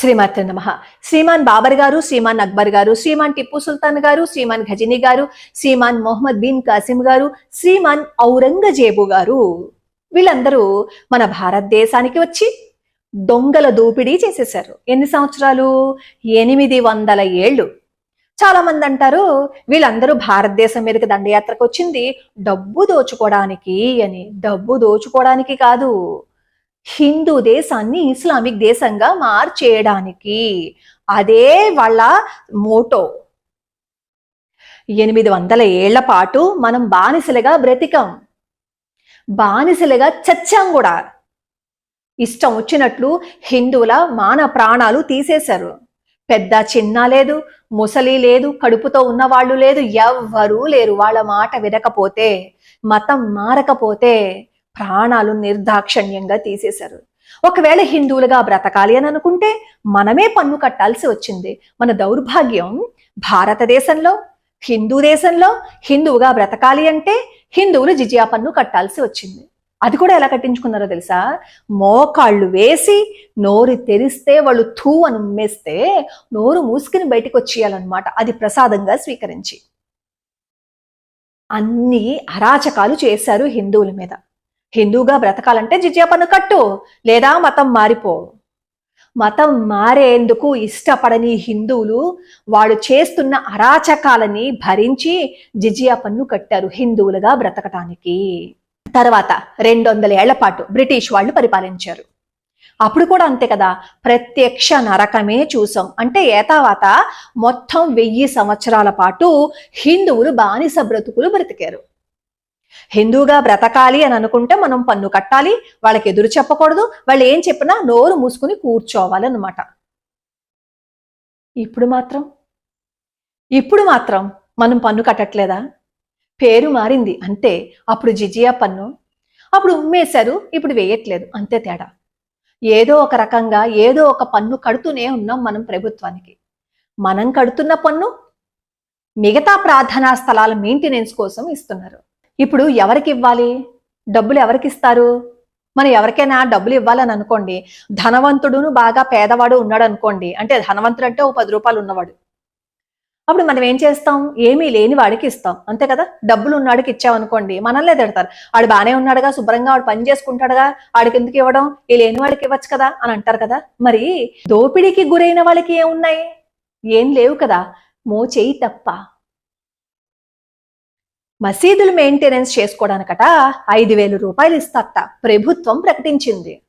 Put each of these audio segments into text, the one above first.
శ్రీమాత్ నమ. శ్రీమాన్ బాబర్ గారు శ్రీమాన్ అక్బర్ గారు శ్రీమాన్ టిప్పు సుల్తాన్ గారు శ్రీమాన్ ఘజనీ గారు శ్రీమాన్ మొహమ్మద్ బిన్ కాసిం గారు శ్రీమాన్ ఔరంగజేబు గారు. వీళ్ళందరూ మన భారతదేశానికి వచ్చి దొంగల దోపిడీ చేసేశారు. ఎన్ని సంవత్సరాలు? ఎనిమిది వందల ఏళ్ళు. చాలా మంది అంటారు వీళ్ళందరూ భారతదేశం మీదకి దండయాత్రకు వచ్చింది డబ్బు దోచుకోవడానికి అని. డబ్బు దోచుకోవడానికి కాదు. హిందూ దేశాన్ని ఇస్లామిక్ దేశంగా మార్చేయడానికి. అదే వాళ్ళ మోటో. ఎనిమిది వందల ఏళ్ళ పాటు మనం బానిసలుగా బ్రతికాం. బానిసలుగా చచ్చాం కూడా. ఇష్టం వచ్చినట్లు హిందువుల మాన ప్రాణాలు తీసేశారు. పెద్ద చిన్న లేదు ముసలి లేదు కడుపుతో ఉన్నవాళ్ళు లేదు ఎవ్వరూ లేరు. వాళ్ళ మాట వినకపోతే మతం మారకపోతే ప్రాణాలు నిర్దాక్షణ్యంగా తీసేశారు. ఒకవేళ హిందువులుగా బ్రతకాలి అని అనుకుంటే మనమే పన్ను కట్టాల్సి వచ్చింది. మన దౌర్భాగ్యం భారతదేశంలో హిందూ దేశంలో హిందువుగా బ్రతకాలి అంటే హిందువులు జిజియా పన్ను కట్టాల్సి వచ్చింది. అది కూడా ఎలా కట్టించుకున్నారో తెలుసా? మోకాళ్ళు వేసి నోరు తెరిస్తే వాళ్ళు థూ అని ఉమ్మేస్తే నోరు మూసుకుని బయటకు వచ్చేయాలన్నమాట. అది ప్రసాదంగా స్వీకరించి. అన్ని అరాచకాలు చేశారు హిందువుల మీద. హిందూగా బ్రతకాలంటే జిజియా పన్ను కట్టు లేదా మతం మారిపో. మతం మారేందుకు ఇష్టపడని హిందువులు వాళ్ళు చేస్తున్న అరాచకాలని భరించి జిజియా పన్ను కట్టారు హిందువులుగా బ్రతకటానికి. తర్వాత రెండు వందల ఏళ్ళ పాటు బ్రిటిష్ వాళ్ళు పరిపాలించారు. అప్పుడు కూడా అంతే కదా ప్రత్యక్ష నరకమే చూసాం. అంటే ఏతావాత మొత్తం వెయ్యి సంవత్సరాల పాటు హిందువులు బానిస బ్రతుకులు బ్రతికారు. హిందూగా బ్రతకాలి అని అనుకుంటే మనం పన్ను కట్టాలి వాళ్ళకి ఎదురు చెప్పకూడదు వాళ్ళు ఏం చెప్పినా నోరు మూసుకుని కూర్చోవాలన్నమాట. ఇప్పుడు మాత్రం? ఇప్పుడు మాత్రం మనం పన్ను కట్టట్లేదా? పేరు మారింది అంతే అప్పుడు జిజియా పన్ను అప్పుడు ఉమ్మేశారు ఇప్పుడు వేయట్లేదు అంతే తేడా. ఏదో ఒక రకంగా ఏదో ఒక పన్ను కడుతూనే ఉన్నాం మనం ప్రభుత్వానికి. మనం కడుతున్న పన్ను మిగతా ప్రార్థనా స్థలాల మెయింటెనెన్స్ కోసం ఇస్తున్నారు. ఇప్పుడు ఎవరికి ఇవ్వాలి? డబ్బులు ఎవరికి ఇస్తారు? మనం ఎవరికైనా డబ్బులు ఇవ్వాలని అనుకోండి ధనవంతుడును బాగా పేదవాడు ఉన్నాడు అనుకోండి అంటే ధనవంతుడు అంటే ఓ పది రూపాయలు ఉన్నవాడు. అప్పుడు మనం ఏం చేస్తాం? ఏమీ లేని వాడికి ఇస్తాం. అంతే కదా? డబ్బులు ఉన్నవాడికి ఇచ్చామనుకోండి మనల్నే తిడతారు. ఆడు బాగానే ఉన్నాడుగా శుభ్రంగా వాడు పని చేసుకుంటాడుగా ఆడికి ఎందుకు ఇవ్వడం? ఈ లేని వాడికి ఇవ్వచ్చు కదా? అని అంటారు కదా? మరి దోపిడీకి గురైన వాళ్ళకి ఏమున్నాయి? ఏం లేవు కదా? మోచేయి తప్ప. మసీదులు మెయింటెనెన్స్ చేసుకోవడానికట ఐదు వేలు రూపాయలు ఇస్తారట. ప్రభుత్వం ప్రకటించింది.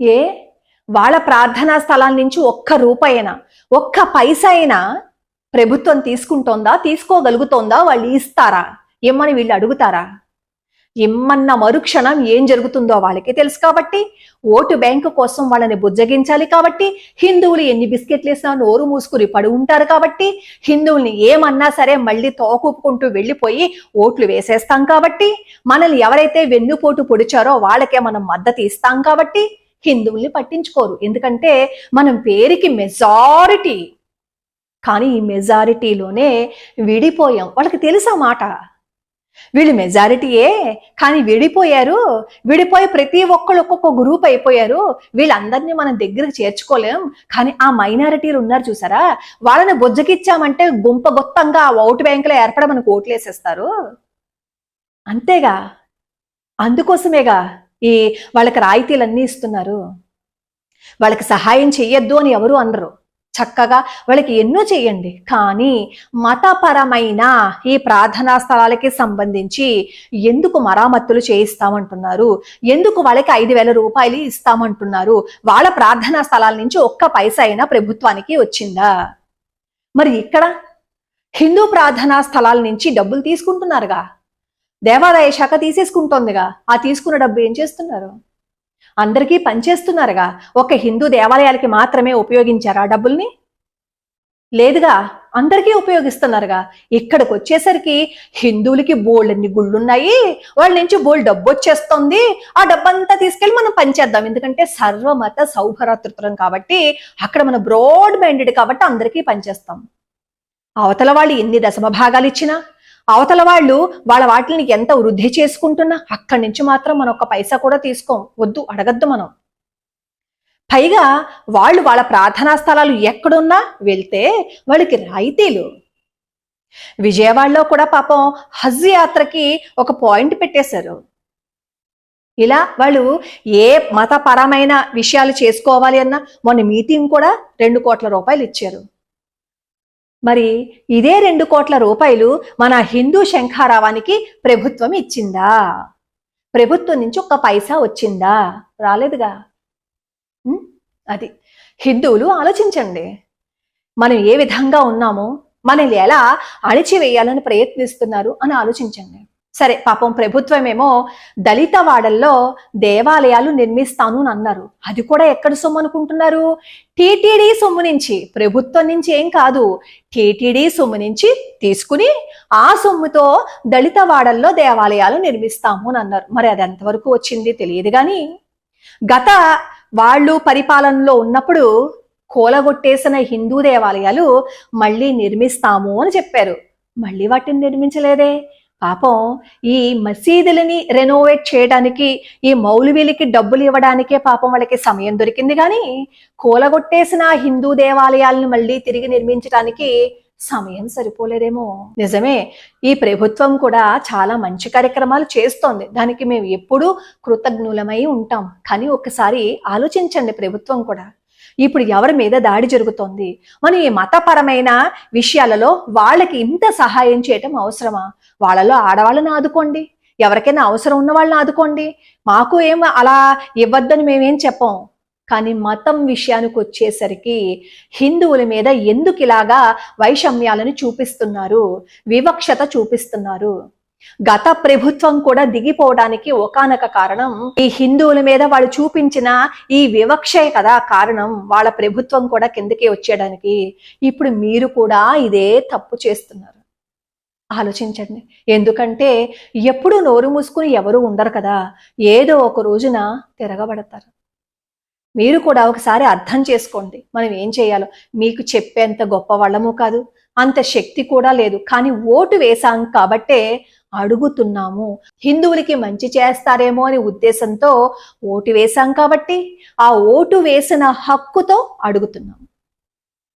ఏ? వాళ్ళ ప్రార్థనా స్థలాల నుంచి ఒక్క రూపాయినా ఒక్క పైసా అయినా ప్రభుత్వం తీసుకుంటోందా తీసుకోగలుగుతోందా వాళ్ళు ఇస్తారా? ఏమని వీళ్ళు అడుగుతారా? ఇమ్మన్న మరుక్షణం ఏం జరుగుతుందో వాళ్ళకి తెలుసు కాబట్టి ఓటు బ్యాంకు కోసం వాళ్ళని బుజ్జగించాలి కాబట్టి హిందువులు ఎన్ని బిస్కెట్లు వేసినా నోరు మూసుకుని పడి ఉంటారు కాబట్టి హిందువుల్ని ఏమన్నా సరే మళ్ళీ తోకూపుకుంటూ వెళ్ళిపోయి ఓట్లు వేసేస్తాం కాబట్టి మనల్ని ఎవరైతే వెన్నుపోటు పొడిచారో వాళ్ళకే మనం మద్దతు ఇస్తాం కాబట్టి హిందువుల్ని పట్టించుకోరు. ఎందుకంటే మనం పేరుకి మెజారిటీ కానీ ఈ మెజారిటీలోనే విడిపోయాం. వాళ్ళకి తెలుసా మాట? వీళ్ళు మెజారిటీయే కానీ విడిపోయారు. విడిపోయి ప్రతి ఒక్కళ్ళు ఒక్కొక్క గ్రూప్ అయిపోయారు. వీళ్ళందరినీ మనం దగ్గరికి చేర్చుకోలేం. కానీ ఆ మైనారిటీలు ఉన్నారు చూసారా? వాళ్ళని బుజ్జకిచ్చామంటే గుంప గొప్పంగా ఆ ఓటు బ్యాంకులో ఏర్పడ మనకు ఓట్లు వేసేస్తారు అంతేగా? అందుకోసమేగా ఈ వాళ్ళకి రాయితీలన్నీ ఇస్తున్నారు. వాళ్ళకి సహాయం చెయ్యొద్దు అని ఎవరు అనరు. చక్కగా వాళ్ళకి ఎన్నో చేయండి. కానీ మతపరమైన ఈ ప్రార్థనా స్థలాలకి సంబంధించి ఎందుకు మరామత్తులు చేయిస్తామంటున్నారు? ఎందుకు వాళ్ళకి ఐదు వేల రూపాయలు ఇస్తామంటున్నారు? వాళ్ళ ప్రార్థనా స్థలాల నుంచి ఒక్క పైస అయినా ప్రభుత్వానికి వచ్చిందా? మరి ఇక్కడ హిందూ ప్రార్థనా స్థలాల నుంచి డబ్బులు తీసుకుంటున్నారుగా. దేవాదాయ శాఖ తీసేసుకుంటోందిగా. ఆ తీసుకున్న డబ్బు ఏం చేస్తున్నారు? అందరికీ పనిచేస్తున్నారుగా ఒక హిందూ దేవాలయాలకి మాత్రమే ఉపయోగించారా డబ్బుల్ని? లేదుగా అందరికీ ఉపయోగిస్తున్నారుగా. ఇక్కడికి వచ్చేసరికి హిందువులకి బోల్డన్ని గుళ్ళున్నాయి. వాళ్ళ నుంచి బోల్డ్ డబ్బు వచ్చేస్తుంది. ఆ డబ్బంతా తీసుకెళ్ళి మనం పనిచేద్దాం ఎందుకంటే సర్వమత సౌభరాతృత్వం కాబట్టి అక్కడ మన బ్రాడ్ మైండెడ్ కాబట్టి అందరికీ పనిచేస్తాం అవతల వాళ్ళు ఎన్ని దశమ భాగాలు ఇచ్చినా అవతల వాళ్ళు వాళ్ళ వాటిని ఎంత వృద్ధి చేసుకుంటున్నా అక్కడి నుంచి మాత్రం మనం ఒక పైసా కూడా తీసుకోం. వద్దు అడగద్దు మనం. పైగా వాళ్ళు వాళ్ళ ప్రార్థనా స్థలాలు ఎక్కడున్నా వెళ్తే వాళ్ళకి రాయితీలు. విజయవాడలో కూడా పాపం హజ్ యాత్రకి ఒక పాయింట్ పెట్టేశారు. ఇలా వాళ్ళు ఏ మతపరమైన విషయాలు చేసుకోవాలి అన్నా మొన్న మీటింగ్ కూడా రెండు కోట్ల రూపాయలు ఇచ్చారు. మరి ఇదే రెండు కోట్ల రూపాయలు మన హిందూ శంఖారావానికి ప్రభుత్వం ఇచ్చిందా? ప్రభుత్వం నుంచి ఒక్క పైసా వచ్చిందా? రాలేదుగా. అది హిందువులు ఆలోచించండి. మనం ఏ విధంగా ఉన్నామో మనల్ని ఎలా అణిచివేయాలని ప్రయత్నిస్తున్నారు అని ఆలోచించండి. సరే పాపం ప్రభుత్వమేమో దళిత వాడల్లో దేవాలయాలు నిర్మిస్తాను అని అన్నారు అది కూడా ఎక్కడ సొమ్ము అనుకుంటున్నారు? టీటీడీ సొమ్ము నుంచి ప్రభుత్వం నుంచి ఏం కాదు. టీటీడీ సొమ్ము నుంచి తీసుకుని ఆ సొమ్ముతో దళిత వాడల్లో దేవాలయాలు నిర్మిస్తాము అని అన్నారు మరి అది ఎంతవరకు వచ్చింది తెలియదు కానీ గత వాళ్ళు పరిపాలనలో ఉన్నప్పుడు కూలగొట్టేసిన హిందూ దేవాలయాలు మళ్ళీ నిర్మిస్తాము అని చెప్పారు. మళ్ళీ వాటిని నిర్మించలేదే. పాపం ఈ మసీదులని రెనోవేట్ చేయడానికి ఈ మౌలవీలకి డబ్బులు ఇవ్వడానికే పాపం వాళ్ళకి సమయం దొరికింది. కానీ కూలగొట్టేసిన హిందూ దేవాలయాలను మళ్ళీ తిరిగి నిర్మించడానికి సమయం సరిపోలేదేమో. నిజమే ఈ ప్రభుత్వం కూడా చాలా మంచి కార్యక్రమాలు చేస్తోంది. దానికి మేము ఎప్పుడూ కృతజ్ఞులమై ఉంటాం. కానీ ఒకసారి ఆలోచించండి ప్రభుత్వం కూడా. ఇప్పుడు ఎవరి మీద దాడి జరుగుతోంది? మనం ఈ మతపరమైన విషయాలలో వాళ్ళకి ఇంత సహాయం చేయటం అవసరమా? వాళ్ళలో ఆడవాళ్ళని ఆదుకోండి. ఎవరికైనా అవసరం ఉన్న వాళ్ళని ఆదుకోండి. మాకు ఏం అలా ఇవ్వద్దని మేమేం చెప్పం. కానీ మతం విషయానికి వచ్చేసరికి హిందువుల మీద ఎందుకు ఇలాగా వైషమ్యాలను చూపిస్తున్నారు? వివక్షత చూపిస్తున్నారు. గత ప్రభుత్వం కూడా దిగిపోవడానికి ఒకనొక కారణం ఈ హిందువుల మీద వాళ్ళు చూపించిన ఈ వివక్షే కదా కారణం. వాళ్ళ ప్రభుత్వం కూడా కిందకి వచ్చేయడానికి. ఇప్పుడు మీరు కూడా ఇదే తప్పు చేస్తున్నారు. ఆలోచించండి. ఎందుకంటే ఎప్పుడు నోరు మూసుకుని ఎవరు ఉండరు కదా. ఏదో ఒక రోజున తిరగబడతారు. మీరు కూడా ఒకసారి అర్థం చేసుకోండి. మనం ఏం చేయాలో. మీకు చెప్పేంత గొప్ప వాళ్ళము కాదు. అంత శక్తి కూడా లేదు. కానీ ఓటు వేశాం కాబట్టే అడుగుతున్నాము. హిందువులకి మంచి చేస్తారేమో అనే ఉద్దేశంతో ఓటు వేశాం కాబట్టి ఆ ఓటు వేసిన హక్కుతో అడుగుతున్నాము.